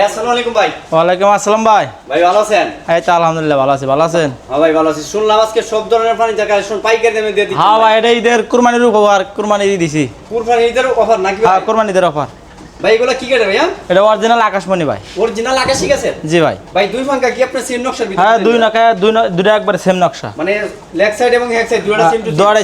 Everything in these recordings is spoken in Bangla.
আসসালামু ভাই। ওয়ালাইকুম আসসালাম ভাই। ভাই ভালো আছেন? এই তো আলহামদুলিল্লাহ ভালো আছি ভালো আছেন? হ্যাঁ ভাই ভালো আছি। শুনলাম আজকে সব ধরনের ফার্নিচার কালেকশন পাইকারি দামে দিয়ে দিচ্ছেন হ্যাঁ ভাই এটা ঈদের কুরবানির উপহার কুরবানি দিয়ে দিছি। পুরফার ঈদের অফার নাকি হ্যাঁ কুরবানি ঈদের অফার ভাই এগুলো কি কাটে ভাইয়া এটা অরিজিনাল আকাশমণি ভাই। অরিজিনাল গেছে? জি ভাই। ভাই দুই ফাঙ্কা কি আপনার সেম হ্যাঁ দুই নকা দুই ন- দুটো একবারে সেম নকশা। মানে লেগ সাইড এবং হেড সাইড দুটো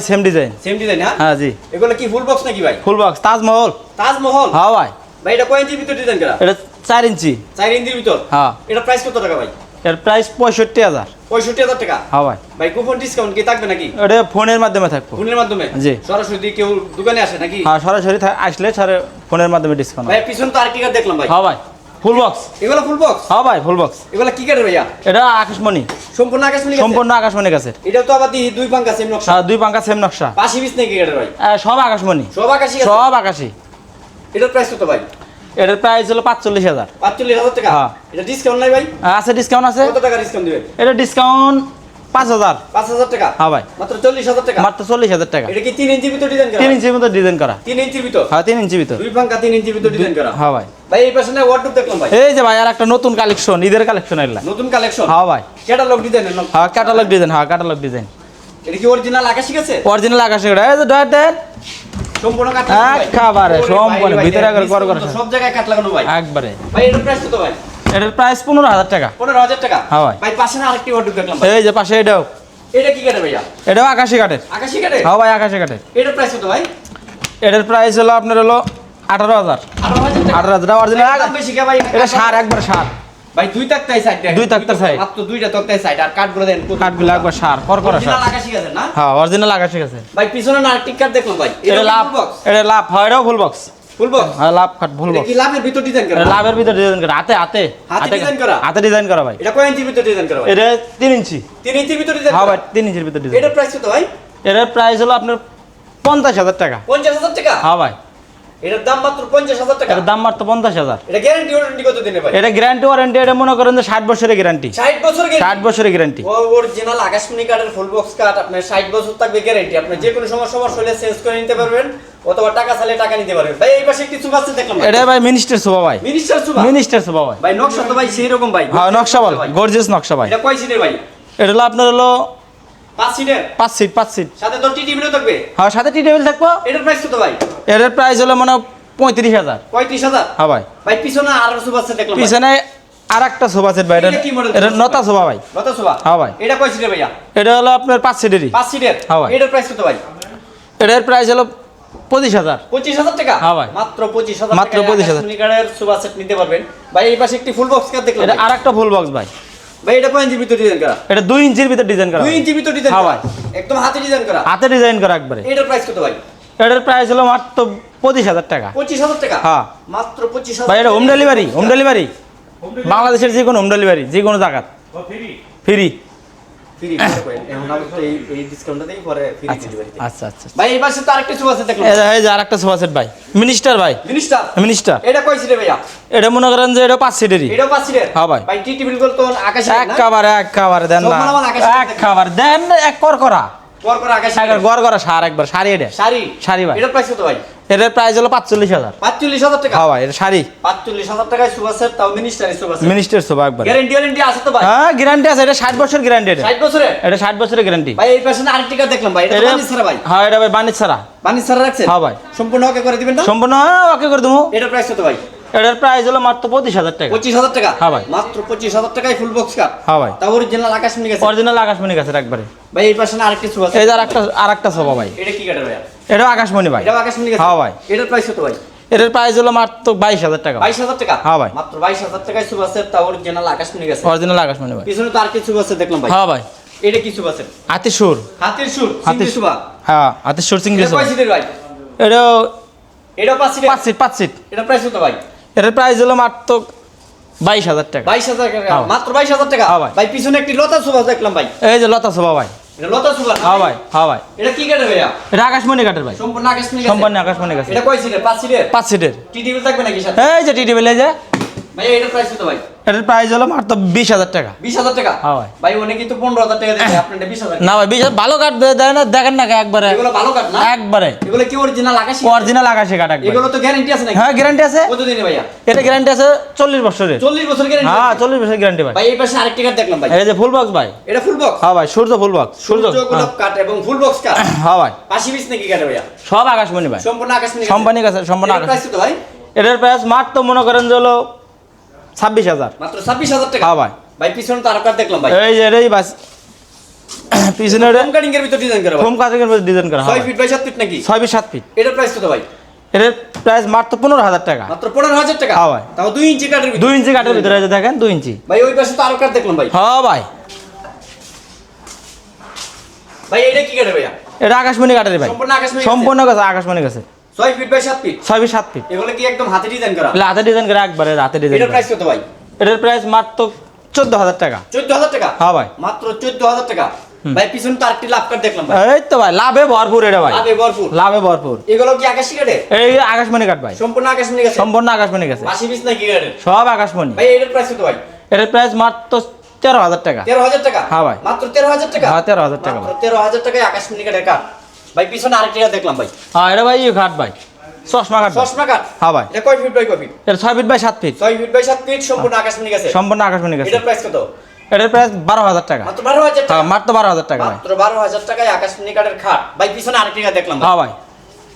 সেম ডিজাইন সেম ডিজাইন হ্যাঁ? হ্যাঁ জি। এগুলো কি ফুল বক্স নাকি ভাই? Full box Taj Mahal. Taj Mahal? হ্যাঁ ভাই। ভাই এটা কয় ইঞ্চির ভিতর ডিজাইন করা? এটা চার ইঞ্চি। চার ইঞ্চির ভিতর? হ্যাঁ। এটা প্রাইস কত টাকা ভাই? এর প্রাইস পঁয়ষট্টি হাজার। পঁয়ষট্টি হাজার টাকা? হ্যাঁ ভাই। ভাই কুপন ডিসকাউন্ট কি থাকবে নাকি? এটা ফোনের মাধ্যমে থাকব। ফোনের মাধ্যমে? জি। সরাসরি কেউ দোকানে আসে নাকি? হ্যাঁ সরাসরি আসলে সারে ফোনের মাধ্যমে ডিসকাউন্ট ভাই পিছন তো আরেকটি কার্ড দেখলাম ভাই। হ্যাঁ ভাই ফুল বক্স এগুলো ফুল বক্স হ্যাঁ ভাই ফুল বক্স এগুলো কি কাটে ভাইয়া? এটা আকাশমণি। সম্পূর্ণ আকাশ মিলে সম্পূর্ণ আকাশমণি গাছের এটা তো আবার দুই পাঙ্কা সেম নকশা। হ্যাঁ দুই পাঙ্কা সেম নকশা। পাশি বিছ নাকি কাটে ভাই? সব আকাশমণি। সব আকাশি? সব আকাশি। এটার প্রাইস কত ভাই? এটার প্রাইস হলো পাঁচচল্লিশ হাজার। পাঁচচল্লিশ হাজার টাকা? হ্যাঁ। এটা ডিসকাউন্ট নাই ভাই? আছে ডিসকাউন্ট আছে। কত টাকা ডিসকাউন্ট দিবেন এটা ডিসকাউন্ট পাঁচ হাজার। পাঁচ হাজার টাকা? হ্যাঁ ভাই। মাত্র চল্লিশ হাজার টাকা? মাত্র চল্লিশ হাজার টাকা। এটা কি তিন ইঞ্চির ভিতর ডিজাইন করা? তিন ইঞ্চির মতো ডিজাইন করা। তিন ইঞ্চির ভিতর? হ্যাঁ তিন ইঞ্চি ভিতর। দুই পাঙ্কা তিন ইঞ্চির ভিতর ডিজাইন করা। হ্যাঁ ভাই। ভাই এই পাশে না ওয়ার্ডরোব দেখলাম ভাই। এই যে ভাই আর একটা নতুন কালেকশন ঈদের কালেকশন এগুলা। নতুন কালেকশন হ্যাঁ ভাই। ক্যাটালগ ডিজাইনের হ্যাঁ ক্যাটালগ ডিজাইন হ্যাঁ ক্যাটালগ ডিজাইন এটা কি অরিজিনাল আকাশি গেছে অরিজিনাল আকাশে এটা এই যে ডট ডট সম্পূর্ণ কাট একেবারে, সম্পূর্ণ, ভিতরে একবারে গড় গড় সব জায়গায় কাট লাগানো ভাই। একবারে। ভাই এটার প্রাইস কত ভাই? এটার প্রাইস পনেরো হাজার টাকা। পনেরো হাজার টাকা? হ্যাঁ ভাই। ভাই পাশে না আরেকটি ওয়ার্ডরোব দেখলাম এই যে পাশে এটাও। এটা কি কাটে ভাইয়া? এটাও আকাশি কাঠের। আকাশি কাটে হ্যাঁ ভাই আকাশি কাঠের। এটার প্রাইস কত ভাই? এটার প্রাইস হলো আপনার হলো আঠারো হাজার। আঠারো হাজার অরিজিনাল এটা সার একবার সার। ভাই দুই তাকতাই সাইড দুই তাকতার। মাত্র দুইটা তাকতাই সাইড আর কাট দেন একবার সার কর করা সার। অরিজিনাল আকাশি গেছে না? হ্যাঁ অরিজিনাল আকাশি আছে। ভাই পিছনে না কাট দেখলাম ভাই। এটা লাভ বক্স এটা লাভ হয় এটাও ফুল বক্স ফুল বক্স হ্যাঁ লাভ কাট ফুল বক্স কি লাভের ভিতর ডিজাইন করা? লাভের ভিতরে ডিজাইন করা। হাতে হাতে। হাতে design করা? হাতে ডিজাইন করা ভাই। এটা কয় ইঞ্চির ভিতর ডিজাইন করা ভাই? এটা তিন ইঞ্চি। তিন ইঞ্চির ভিতর ডিজাইন হ্যাঁ ভাই তিন ইঞ্চির ভিতরে ডিজাইন এটার প্রাইস কত ভাই? এটার প্রাইস হলো আপনার পঞ্চাশ হাজার টাকা। পঞ্চাশ হাজার টাকা? হ্যাঁ ভাই। এটার দাম মাত্র পঞ্চাশ হাজার টাকা। এটার দাম মাত্র এটা গ্যারান্টি ওয়ারেন্টি কত দিনে ভাই? এটা গ্যারান্টি ওয়ারেন্টি এটা মনে করেন যে ষাট বছরের গ্যারান্টি ষাট বছর ষাট গ্যারান্টি বছরের গ্যারান্টি অরিজিনাল আকাশমণি কার্ডের ফুল বক্স কার্ড আপনার ষাট বছর থাকবে গ্যারান্টি আপনার যে কোনো সমস্যা হলে চেঞ্জ করে নিতে পারবেন অথবা টাকা চাইলে টাকা নিতে পারবেন। ভাই এই পাশে কিছু আছে দেখলাম এটা ভাই মিনিস্টার ভাই। মিনিস্টার সুবা মিনিস্টার শোভা ভাই। ভাই নকশা তো ভাই সেই রকম ভাই। হ্যাঁ নকশা বল। গর্জিয়াস নকশা ভাই। এটা কয় সিটের ভাই? এটা হলো আপনার হলো পাঁচ সিটের পাঁচ সিট পাঁচ সিট সাথে তো টি থাকবে? হ্যাঁ সাথে টি টেবিল থাকব। এটার প্রাইস কত ভাই? এটার প্রাইস হলো মানে পঁয়ত্রিশ হাজার। পঁয়ত্রিশ হাজার? হ্যাঁ ভাই। ভাই পিছনে আরও দেখলাম ভাই। পিছনে আর একটা শোভা সেট ভাই এটা নতা ভাই। হ্যাঁ ভাই। এটা কয় সিটের ভাইয়া? এটা হলো আপনার পাঁচ সিটেরই পাঁচ সিটের হ্যাঁ ভাই। এটার প্রাইস কত ভাই? এটার প্রাইস হলো পঁচিশ হাজার। পঁচিশ হাজার টাকা? হ্যাঁ ভাই। মাত্র পঁচিশ হাজার মাত্র টাকায় 25,000 আকাশমণি কার্ডের সেট নিতে পারবেন। ভাই এই পাশে একটি ফুল বক্স কার্ড দেখলাম এটা আর একটা ফুল বক্স ভাই। ভাই এটা কয় ইঞ্চির ভিতর ডিজাইন করা? এটা দুই ইঞ্চির ভিতর ডিজাইন করা দুই ইঞ্চির ভিতর ডিজাইন হ্যাঁ করা? ভাই। একদম হাতে ডিজাইন করা। হাতে ডিজাইন করা একবারে। এটার প্রাইস কত ভাই? এটার প্রাইস হলো মাত্র পঁচিশ হাজার টাকা। পঁচিশ হাজার টাকা? হ্যাঁ। মাত্র পঁচিশ ভাই এটা হোম ডেলিভারি হোম ডেলিভারি বাংলাদেশের যে কোনো হোম ডেলিভারি যে কোনো জায়গা ফ্রি ফ্রি মিনিস্টার ভাই মিনিস্টার মিনিস্টার এটা কয় সিটের ভাইয়া? এটা মনে করেন যে এটা পাঁচ সিটেরই এটাও পাঁচ সিটের হ্যাঁ ভাই। ভাই টি টিভিরগুলো তো আকাশে না? একেবারে একেবারে দেন না। মালামাল আকাশে। দেন এক কর করা। একবার গড় সার একবার শাড়ি এটা। শাড়ি শাড়ি ভাই। এটার প্রাইস কত ভাই? এটার প্রাইস হলো পাঁচচল্লিশ হাজার। পাঁচচল্লিশ হাজার টাকা? হ্যাঁ ভাই এটা শাড়ি পাঁচচল্লিশ হাজার টাকায় সুবা সেট তাও মিনিস্টারের সুবা সেট মিনিস্টার সোফা একবার। গ্যারেন্টি গ্যারেন্টি আছে তো ভাই? হ্যাঁ গ্যারান্টি আছে এটা ষাট বছর গ্যারান্টি এটা। ষাট বছরে এটা ষাট বছরের গ্যারান্টি ভাই এই পাশে আরেকটি দেখলাম ভাই এটা এটা ভাই। হ্যাঁ এটা ভাই বাণিজ্য ছাড়া। বানিশ ছাড়া রাখছেন? হ্যাঁ ভাই। সম্পূর্ণ ওকে করে দিবেন না? সম্পূর্ণ ওকে করে দেবো। এটার প্রাইস কত ভাই? এটার প্রাইস হলো মাত্র পঁচিশ হাজার টাকা। পঁচিশ হাজার টাকা? হ্যাঁ ভাই। মাত্র পঁচিশ হাজার টাকায় ফুল বক্স কার্ড হ্যাঁ ভাই। তা অরিজিনাল আকাশ মিলে গেছে? অরিজিনাল আকাশমণি গাছের একবারে। ভাই এই পাশে না আরেকটি সুবা এই যে আর একটা আর একটা সোফা ভাই। এটা কি কার্ডের ভাই এটাও আকাশমণি ভাই। এটা আকাশ মিলে গেছে? হ্যাঁ ভাই। এটার প্রাইস কত ভাই? এটার প্রাইস হলো মাত্র বাইশ হাজার টাকা। বাইশ হাজার টাকা? হ্যাঁ ভাই। মাত্র বাইশ হাজার টাকায় সুবা সেট তা অরিজিনাল আকাশ মিলে গেছে। অরিজিনাল আকাশমণি ভাই। পিছনে তো আর কিছু আছে দেখলাম ভাই। হ্যাঁ ভাই। এটা কি সুবা সেট হাতির সুর। হাতির সুর হাতির সুবা হ্যাঁ হাতির সুর সিঙ্গি এটা সিটের পাঁচ সিট পাঁচ সিট এটা প্রাইস কত ভাই? এটার প্রাইস হলো মাত্র বাইশ হাজার টাকা। বাইশ হাজার টাকা। হ্যাঁ। মাত্র বাইশ হাজার টাকা? হ্যাঁ ভাই। ভাই পিছনে একটি লতা শোভা দেখলাম ভাই। এই যে লতা সোফা ভাই। এটা লতা হ্যাঁ ভাই? হ্যাঁ ভাই। এটা কি কাটে ভাইয়া? এটা আকাশমণি কাঠের ভাই। সম্পূর্ণ সম্পূর্ণ আকাশমণি গাছের এটা কয় সিটের পাঁচ সিটের পাঁচ সিটের থাকবে নাকি সাথে? এই যে টি টেবিল এই যে। ভাই এটার প্রাইস কত ভাই? এটার প্রাইস হলো মাত্র বিশ হাজার টাকা। বিশ হাজার টাকা? হ্যাঁ ভাই। কিন্তু পনেরো হাজার টাকা বিশ হাজার। না ভাই বিশ ভালো কাঠ দেয় না দেখেন না একবারে। এগুলো ভালো কাঠ না? একবারে। এগুলো কি অরিজিনাল আকাশি? অরিজিনাল আকাশি কাঠ একবারে। এগুলো তো গ্যারান্টি আছে নাকি? হ্যাঁ গ্যারান্টি আছে। কতদিনে ভাইয়া? এটা গ্যারান্টি আছে চল্লিশ বছরের। চল্লিশ বছর গ্যারান্টি হ্যাঁ চল্লিশ বছর গ্যারান্টি ভাই। ভাই এই পাশে আরেকটি কাঠ দেখলাম ভাই। এই যে ফুল বক্স ভাই। এটা ফুল বক্স হ্যাঁ ভাই সূর্য ফুল বক্স সূর্য। গোলাপ কাঠ এবং ফুল বক্স কাঠ হ্যাঁ, হ্যাঁ ভাই। পাশি বিচ নাকি কাঠে ভাইয়া? সব আকাশমণি ভাই। সম্পূর্ণ আকাশমণি সম্পানি গাছে সম্পূর্ণ আকাশ তো ভাই? এটার প্রাইস মাত্র মনে করেন যে হলো ছাব্বিশ হাজার। মাত্র ছাব্বিশ হাজার টাকা? হ্যাঁ ভাই। ভাই পিছনে তো আরও কাঠ দেখলাম ভাই। এই যে এটাই বাস পিছনে হোম কাটিং এর ভিতর ডিজাইন করা ভাই। হোম কাটিং ডিজাইন করা ফিট বাই সাত ফিট নাকি? ছয় বিশ সাত ফিট এটার প্রাইস কত ভাই? এটার প্রাইস মাত্র পনেরো হাজার টাকা। মাত্র পনেরো হাজার টাকা? হ্যাঁ ভাই। তাও দুই ইঞ্চি কাঠের ভিতর। দুই ইঞ্চি কাঠের ভিতরে যে দেখেন দুই ইঞ্চি। ভাই ওই পাশে তো আরও দেখলাম ভাই। হ্যাঁ ভাই। ভাই এটা কি কাঠে ভাইয়া? এটা আকাশমণি কাঠের ভাই। সম্পূর্ণ আকাশমণি? সম্পূর্ণ গাছে আকাশমণি গাছে ছয় ফিট বাই সাত ফিট ছয় বিশ সাত ফিট এগুলো কি একদম হাতে ডিজাইন করা? হাতে ডিজাইন করে একবারে হাতে ডিজাইন এটার প্রাইস কত ভাই? এটার প্রাইস মাত্র চোদ্দ হাজার টাকা। চোদ্দ হাজার টাকা? হ্যাঁ ভাই। মাত্র চোদ্দ হাজার টাকা ভাই পিছনে তো আরেকটি লাভ কাঠ দেখলাম এই তো ভাই লাভে ভরপুর এটা ভাই। লাভে ভরপুর। লাভে ভরপুর। এগুলো কি আকাশি কাঠে এই আকাশমণি কাঠ ভাই। সম্পূর্ণ আকাশমণি গাছে সম্পূর্ণ আকাশমণি গাছে পাশি বিচ নাকি কাঠের সব আকাশমণি। ভাই এটার প্রাইস কত ভাই? এটার প্রাইস মাত্র তেরো হাজার টাকা। তেরো হাজার টাকা? হ্যাঁ ভাই। মাত্র তেরো হাজার টাকা? হ্যাঁ, 13,000 টাকা তেরো হাজার টাকায় আকাশমণি কাঠের কাঠ ভাই পিছনে আরেকটা দেখলাম ভাই। হ্যাঁ এটা ভাই ঘাট ভাই। চশমা কাট চশমা কাট? হ্যাঁ ভাই। এটা কয় ফিট বাই কয় ফিট? এটা ছয় ফিট বাই সাত ফিট। ছয় ফিট বাই সাত ফিট সম্পূর্ণ আকাশমণি গেছে। সম্পূর্ণ আকাশমণি গেছে। এটার প্রাইস কত? এটার প্রাইস বারো হাজার টাকা। মাত্র বারো হাজার টাকা? হ্যাঁ মাত্র বারো হাজার টাকা ভাই। মাত্র বারো হাজার টাকায় আকাশমণি কাঠের খাট। ভাই পিছনে আরেকটা দেখলাম। হ্যাঁ ভাই।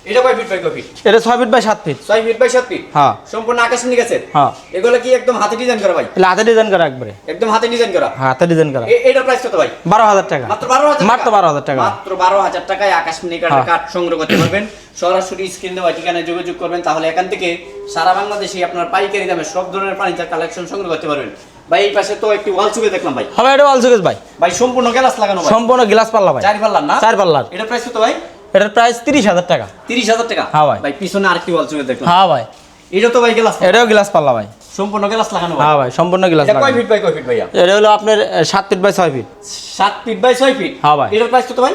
এটা কয় ফিট বাই কয় ফিট এটা feet by feet feet by feet হ্যাঁ। সম্পূর্ণ আকাশমণি গাছে? হ্যাঁ। এগুলো কি একদম হাতে ডিজাইন করা ভাই? হাতে ডিজাইন করা একবারে। একদম হাতে ডিজাইন করা? হাতে ডিজাইন করা। এ- এটার প্রাইস কত ভাই? বারো হাজার টাকা। মাত্র বারো হাজার মাত্র বারো হাজার টাকা। মাত্র বারো হাজার টাকায় আকাশমণি কাঠের হ্যাঁ। কাঠ সংগ্রহ করতে পারবেন। সরাসরি স্ক্রিন দেওয়া ঠিকানায় যোগাযোগ করবেন। তাহলে এখান থেকে সারা বাংলাদেশে আপনার পাইকারি দামে সব ধরনের ফার্নিচার কালেকশন সংগ্রহ করতে পারবেন। ভাই এই পাশে তো একটি ওয়াল চুকে দেখলাম ভাই। হবে এটা অলসুকেস ভাই। ভাই সম্পূর্ণ গ্লাস লাগানো ভাই। সম্পূর্ণ গ্লাস পাল্লা ভাই। চার পাল্লার না? চার পাল্লার। এটা প্রাইস কত ভাই? এটার প্রাইস তিরিশ হাজার টাকা। তিরিশ হাজার টাকা? হ্যাঁ ভাই। ভাই পিছনে আরেকটি ওয়াল চুকে দেখলাম। হ্যাঁ ভাই। এটা তো ভাই গ্লাস এটাও গ্লাস পাল্লা ভাই। সম্পূর্ণ গ্লাস লাগানো ভাই। হ্যাঁ ভাই সম্পূর্ণ গ্লাস এটা কয় ফিট বাই কয় ফিট ভাইয়া? এটা হলো আপনার সাত ফিট বাই ছয় ফিট সাত ফিট বাই ছয় ফিট হ্যাঁ ভাই। এটার প্রাইস কত ভাই?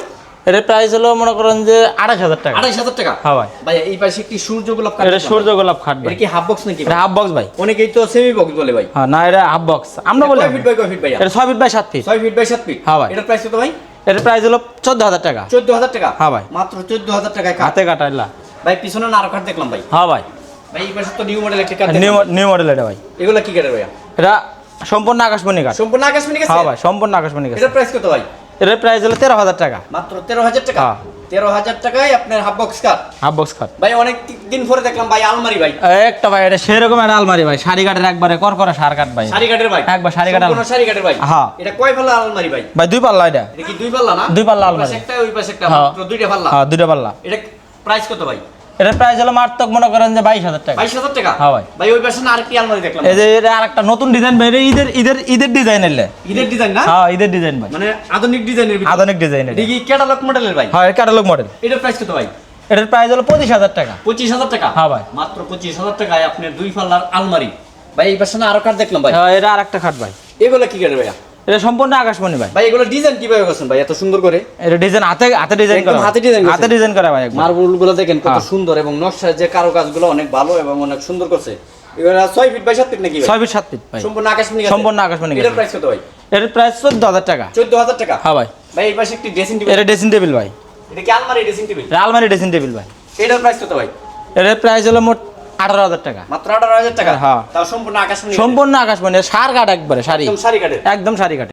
এটার প্রাইস হলো মনে করেন যে আঠাশ হাজার টাকা। আড়াইশ হাজার টাকা? হ্যাঁ ভাই। ভাই এই পাশে একটি সূর্য গোলাপ কাঠ এটা সূর্য গোলাপ খাট ভাই। এটা কি হাফ বক্স নাকি এটা হাফ বক্স ভাই। অনেকেই তো সেমি বক্স বলে ভাই। হ্যাঁ না এটা হাফ বক্স আমরা বলি কয় ফিট বাই কয় ফিট ভাইয়া? এটা ছয় ফিট বাই সাত ফিট ছয় ফিট বাই সাত ফিট হ্যাঁ ভাই। এটার প্রাইস কত ভাই? এটার প্রাইস হলো চোদ্দ হাজার টাকা। চোদ্দ হাজার টাকা? হ্যাঁ ভাই। মাত্র চোদ্দ হাজার টাকায় হাতে কাটাইলা ভাই পিছনে নারো কাঠ দেখলাম ভাই। হ্যাঁ ভাই। ভাই এই পাশে তো নিউ মডেল একটা কাঠ নিউ নিউ মডেল এটা ভাই। এগুলো কি কাঠের ভাইয়া? এটা সম্পূর্ণ আকাশমণি কাঠ সম্পূর্ণ আকাশমণি গেছে হ্যাঁ ভাই সম্পূর্ণ আকাশমণি কাঠ এটার প্রাইস কত ভাই? এটার প্রাইস হলো তেরো হাজার টাকা। মাত্র তেরো হাজার টাকা? হ্যাঁ। তেরো হাজার টাকায় আপনার half box cut half box cut ভাই অনেক দিন পরে দেখলাম ভাই আলমারি ভাই। একটা ভাই এটা সেরকম একটা আলমারি ভাই। শাড়ি কাঠের একবারে কর করা সার কাট ভাই। শাড়ি কাটের ভাই? একবার শাড়ি কাটের সম্পূর্ণ শাড়ি কাটের ভাই? হ্যাঁ। এটা কয় পাল্লা আলমারি ভাই? ভাই দুই পাল্লা এটা। এটা কি দুই পাল্লা না? দুই পাল্লা আলমারি। একটা ওই পাশে একটা হ্যাঁ। দুইটা পাল্লা। হ্যাঁ দুইটা পাল্লা। এটা প্রাইস কত ভাই? এটার প্রাইস হলো মাত্র মনে করেন যে বাইশ হাজার টাকা। বাইশ হাজার টাকা? হ্যাঁ ভাই। ভাই ওই পাশে আরেকটি আলমারি দেখলাম। এই যে এটা আরেকটা নতুন ডিজাইন ভাই ঈদের ঈদের ঈদের ডিজাইন এলে ঈদের ডিজাইন না? হ্যাঁ ঈদের ডিজাইন ভাই। মানে আধুনিক ডিজাইনের আধুনিক ডিজাইন এটা। কি ক্যাটালগ মডেলের ভাই? হ্যাঁ ক্যাটালগ মডেল এটার প্রাইস কত ভাই? এটার প্রাইস হলো পঁচিশ হাজার টাকা। পঁচিশ হাজার টাকা? হ্যাঁ ভাই। মাত্র পঁচিশ হাজার টাকায় আপনার দুই পাল্লার আলমারি। ভাই এই পাশে আরও কাঠ দেখলাম ভাই। হ্যাঁ এটা আরেকটা খাট ভাই। এগুলো কি কাঠের ভাইয়া? এটা সম্পূর্ণ আকাশমণি ভাই। ভাই এগুলো ডিজাইন কীভাবে করছেন ভাই? এত সুন্দর করে? এটা ডিজাইন হাতে হাতে ডিজাইন একদম করা হাতে করছে। হাতে ডিজাইন করা ভাই মার্বেলগুলো দেখেন কত হ্যাঁ। সুন্দর এবং নকশার যে কারও কাজগুলো অনেক ভালো এবং অনেক সুন্দর করছে। এগুলো ছয় ফিট বাই সাত ফিট নাকি ভাই? ছয় ফিট সাত ফিট ভাই। সম্পূর্ণ আকাশমণি? সম্পূর্ণ আকাশমণি। এটার প্রাইস কত ভাই? এটার প্রাইস চোদ্দ হাজার টাকা। চোদ্দ হাজার টাকা? হ্যাঁ ভাই। ভাই এই পাশে একটি ড্রেসিং টেবিল এটা ড্রেসিং টেবিল ভাই। এটা কি আলমারি ড্রেসিং টেবিল আলমারি ড্রেসিং টেবিল ভাই। এটার প্রাইস কত ভাই? এর প্রাইস হলো মোট আঠারো হাজার টাকা। মাত্র আঠারো হাজার টাকা? হ্যাঁ। সম্পূর্ণ আকাশমণি সম্পূর্ণ আকাশমণি সার কাঠ একবারে শাড়ি। একদম শাড়ি কাঠের? একদম শাড়ি কাঠ